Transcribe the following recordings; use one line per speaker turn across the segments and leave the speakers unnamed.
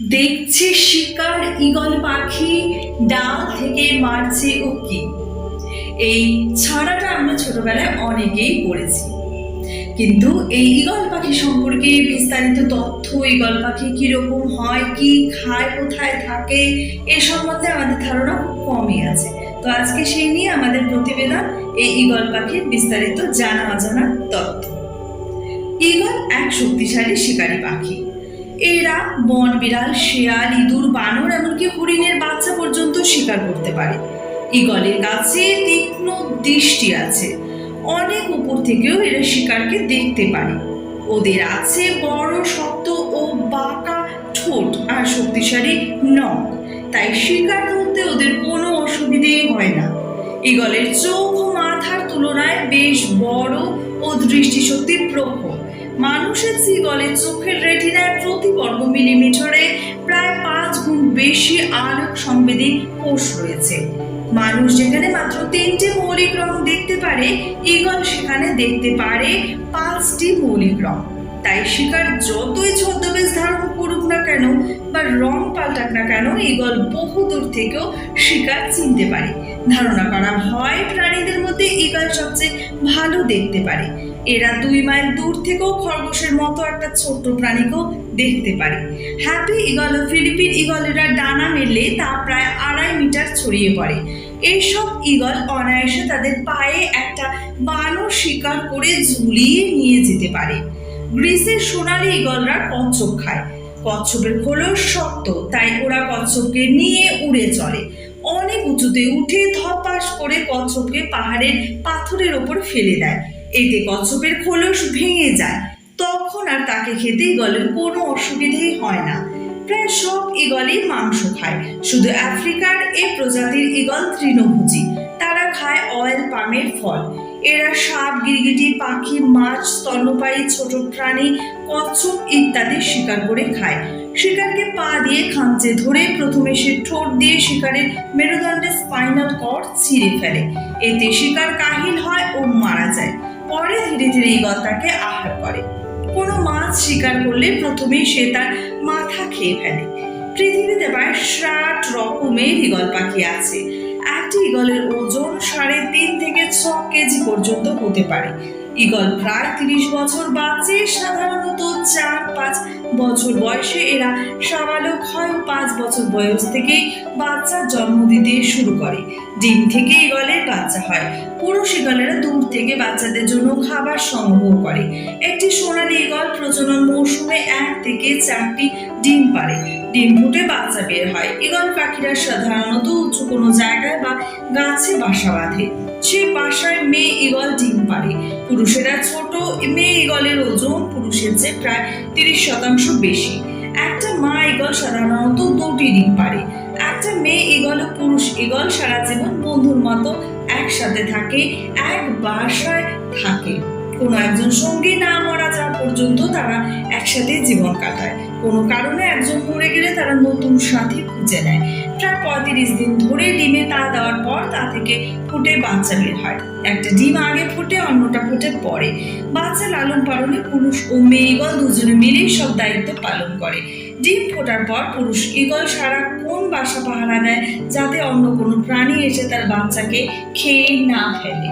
দেখছে শিকার ঈগল পাখি, ডাল থেকে মারছে উকি। এই ছড়াটা আমরা ছোটবেলায় অনেকেই পড়েছি। কিন্তু এই ঈগল পাখি সম্পর্কে বিস্তারিত তথ্য, ঈগল পাখি কীরকম হয়, কি খায়, কোথায় থাকে, এ সম্বন্ধে আমাদের ধারণা খুব কমই আছে। তো আজকে সেই নিয়ে আমাদের প্রতিবেদন, এই ঈগল পাখির বিস্তারিত জানা অজানা তথ্য। ঈগল এক শক্তিশালী শিকারী পাখি। এরা বন বিড়াল, শেয়াল, ইঁদুর, বানর, এমনকি হরিণের বাচ্চা পর্যন্ত শিকার করতে পারে। ঈগলের কাছে তীক্ষ্ণ দৃষ্টি আছে। অনেক উপর থেকেও এরা শিকারকে দেখতে পারে। ওদের আছে বড়, শক্ত ও বাঁকা ঠোঁট আর শক্তিশালী নখ। তাই শিকার ধরতে ওদের কোনো অসুবিধেই হয় না। ঈগলের চোখ মাথার তুলনায় বেশ বড় ও দৃষ্টিশক্তি প্রখর। মানুষের সিগলে চোখের রেটিনায় প্রতি বর্গ মিলিমিটারে প্রায় পাঁচ গুণ বেশি আলোক সংবেদী কোষ রয়েছে। মানুষ যেখানে মাত্র তিনটে মৌলিক রং দেখতে পারে ইগল সেখানে দেখতে পারে পাঁচটি মৌলিক রং। তাই শিকার যতই ছদ্মবেশ ধারণ করুক না কেন বা রং পাল্টাক না কেন ঈগল বহু দূর থেকেও শিকার চিনতে পারে। ধারণা করা হয় প্রাণীদের মধ্যে ঈগল সবচেয়ে ভালো দেখতে পারে। এরা দুই মাইল দূর থেকেও খরগোশের মতো একটা ছোট্ট প্রাণীকেও দেখতে পারে। হ্যাপি ঈগল ও ফিলিপিন ঈগলেরা ডানা মেলে তা প্রায় আড়াই মিটার ছড়িয়ে পড়ে। এইসব ঈগল অনায়াসে তাদের পায়ে একটা বানর শিকার করে ঝুলিয়ে নিয়ে যেতে পারে। গ্রিসের সোনালি ঈগলরা কচ্ছপ খায়। কচ্ছপের খোলস শক্ত, তাই ওরা কচ্ছপকে নিয়ে উড়ে চলে অনেক উঁচুতে উঠে ধপাস করে কচ্ছপকে পাহাড়ের পাথরের ওপর ফেলে দেয়। এতে কচ্ছপের খোলস ভেঙে যায়। তখন আর তাকে খেতে ঈগলের কোনো অসুবিধেই হয় না। প্রায় সব ঈগলই মাংস খায়। শুধু আফ্রিকার এই প্রজাতির ঈগল তৃণভোজী। তারা খায় অয়েল পামের ফল। এরা সাপ, গিরগিটি, পাখি, মাছ, স্তন্যপায়ী, ছোট প্রাণী, কচ্ছপ ইত্যাদি শিকার করে খায়। শিকারকে পা দিয়ে খামচে ধরে প্রথমে সে ঠোঁট দিয়ে শিকারের মেরুদণ্ডের স্পাইনাল কর্ড ছিঁড়ে ফেলে। এতে শিকার কাহিল হয় ও মারা যায়। পরে ধীরে ধীরে ঈগল তাকে আহার করে। কোনো মাছ শিকার করলে প্রথমেই সে তার মাথা খেয়ে ফেলে। পৃথিবীতে প্রায় ষাট রকমের ঈগল পাখি আছে। একটি ঈগলের ওজন সাড়ে তিন থেকে ছ কেজি পর্যন্ত হতে পারে। ঈগল প্রায় তিরিশ বছর বাঁচে, সাধারণত চার পাঁচ বছর বয়সে এরা সাবালক হয় পাঁচ বছর বয়স থেকেই বাচ্চা জন্ম দিতে শুরু করে। ডিম থেকে ঈগলের বাচ্চা হয়। পুরুষ ঈগলেরা দূর থেকে বাচ্চাদের জন্য খাবার সংগ্রহ করে। একটি সোনালী ঈগল প্রজনন মৌসুমে এক থেকে চারটি ডিম পারে ডিম ফুটে বাচ্চা বের হয়। ঈগল পাখিরা সাধারণত উঁচু কোনো জায়গায় বা গাছে বাসা বাঁধে। সে বাসায় মেয়ে ঈগল ডিম পারে পুরুষেরা ছোট মেয়ে ঈগলের ওজন পুরুষের চেয়ে প্রায় তিরিশ শতাংশ বেশি। একটা মা ঈগল সাধারণত দুটি ডিম পারে একটা মেয়ে ঈগল ও পুরুষ ঈগল সারা জীবন বন্ধুর মতো একসাথে থাকে, এক বাসায় থাকে। কোনো একজন সঙ্গী না মারা যাওয়া পর্যন্ত তারা একসাথে জীবন কাটায়। কোনো কারণে একজন মরে গেলে তারা নতুন সাথী খুঁজে নেয়। প্রায় পঁয়ত্রিশ দিন ধরে ডিমে তা দেওয়ার পর তা থেকে ফুটে বাচ্চা বের হয়। একটা ডিম আগে ফুটে, অন্যটা ফুটে পরে। বাচ্চা লালন পালনে পুরুষ ও মেয়ে দুজনে মিলেই সব দায়িত্ব পালন করে। ডিম ফোটার পর পুরুষ ঈগল সারা কোন বাসা পাহারা দেয় যাতে অন্য কোনো প্রাণী এসে তার বাচ্চাকে খেয়ে না ফেলে?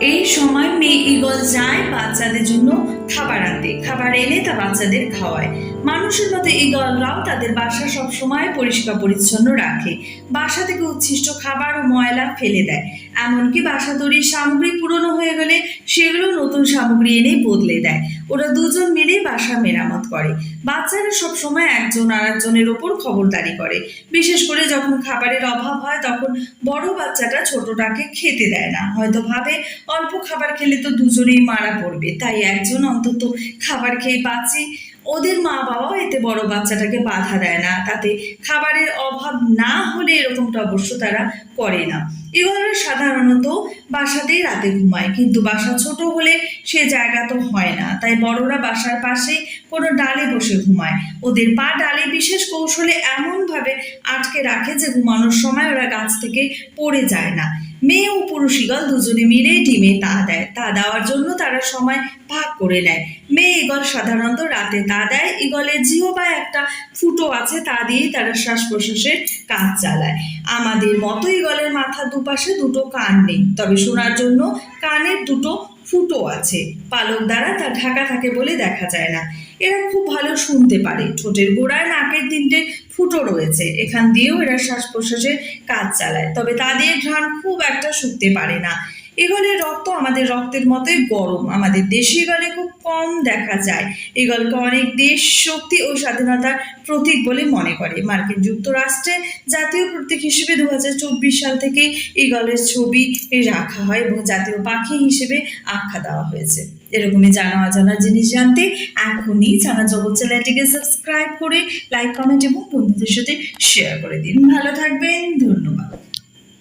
এই সময় মেয়ে ঈগল যায় বাচ্চাদের জন্য খাবার আনতে। খাবার এনে তা বাচ্চাদের খাওয়ায়। মানুষের মতো ঈগলরাও তাদের বাসা সব সময় পরিষ্কার পরিচ্ছন্ন রাখে। বাসা থেকে উচ্ছিষ্ট খাবার ও ময়লা ফেলে দেয়। এমনকি বাসা তৈরির সামগ্রী পুরনো হয়ে গেলে সেগুলো নতুন সামগ্রী এনে বদলে দেয়। ওরা দুজন মিলে বাসা মেরামত করে। বাচ্চারা সব সময় একজন আর একজনের ওপর খবরদারি করে। বিশেষ করে যখন খাবারের অভাব হয়, তখন বড় বাচ্চাটা ছোটটাকে খেতে দেয় না। হয়তো ভাবে, অল্প খাবার খেলে তো দুজনেই মারা পড়বে। তাই একজন অন্তত খাবার খেয়ে বাঁচে। ওদের মা বাবাও এতে বড় বাচ্চাটাকে বাধা দেয় না। তাতে খাবারের অভাব না হলে এরকমটা অবশ্য তারা করে না। এগুলো সাধারণত বাসাতেই রাতে ঘুমায়। কিন্তু বাসা ছোট হলে সে জায়গা তো হয় না। তাই বড়রা বাসার পাশে কোনো ডালে বসে ঘুমায়। ওদের পা ডালে বিশেষ কৌশলে এমনভাবে আটকে রাখে যে ঘুমানোর সময় ওরা গাছ থেকে পড়ে যায় না। মেয়ে ও পুরুষ ঈগল দুজনে মিলে ডিমে তা দেয়। তা দেওয়ার জন্য তারা সময় ভাগ করে নেয়। মেয়ে ইগল সাধারণত রাতে তা দেয়। ইগলের জিহবা একটা ফুটো আছে, তা দিয়েই তারা শ্বাস প্রশ্বাসের কাজ চালায়। আমাদের মতো ইগলের মাথার দুপাশে দুটো কান নেই। তবে শোনার জন্য কানের দুটো ফুটো আছে। পালক দ্বারা তা ঢাকা থাকে বলে দেখা যায় না। এরা খুব ভালো শুনতে পারে। ঠোঁটের গোড়ায় নাকের তিনটে ফুটো রয়েছে। এখান দিয়েও এরা শ্বাস প্রশ্বাসের কাজ চালায়। তবে তা দিয়ে ঘ্রাণ খুব একটা শুকতে পারে না। এগলের রক্ত আমাদের রক্তের মতোই গরম। আমাদের দেশি এগলে খুব কম দেখা যায়। এগলকে অনেক দেশ শক্তি ও স্বাধীনতার প্রতীক বলে মনে করে। মার্কিন যুক্তরাষ্ট্রে জাতীয় প্রতীক হিসেবে দু হাজার চব্বিশ সাল থেকে ইগলের ছবি রাখা হয় এবং জাতীয় পাখি হিসেবে আখ্যা দেওয়া হয়েছে। এরকমই জানা অজানা জিনিস জানতে এখনই জানা জগৎ চ্যানেলটিকে সাবস্ক্রাইব করে, লাইক, কমেন্ট এবং বন্ধুদের সাথে শেয়ার করে দিন। ভালো থাকবেন, ধন্যবাদ।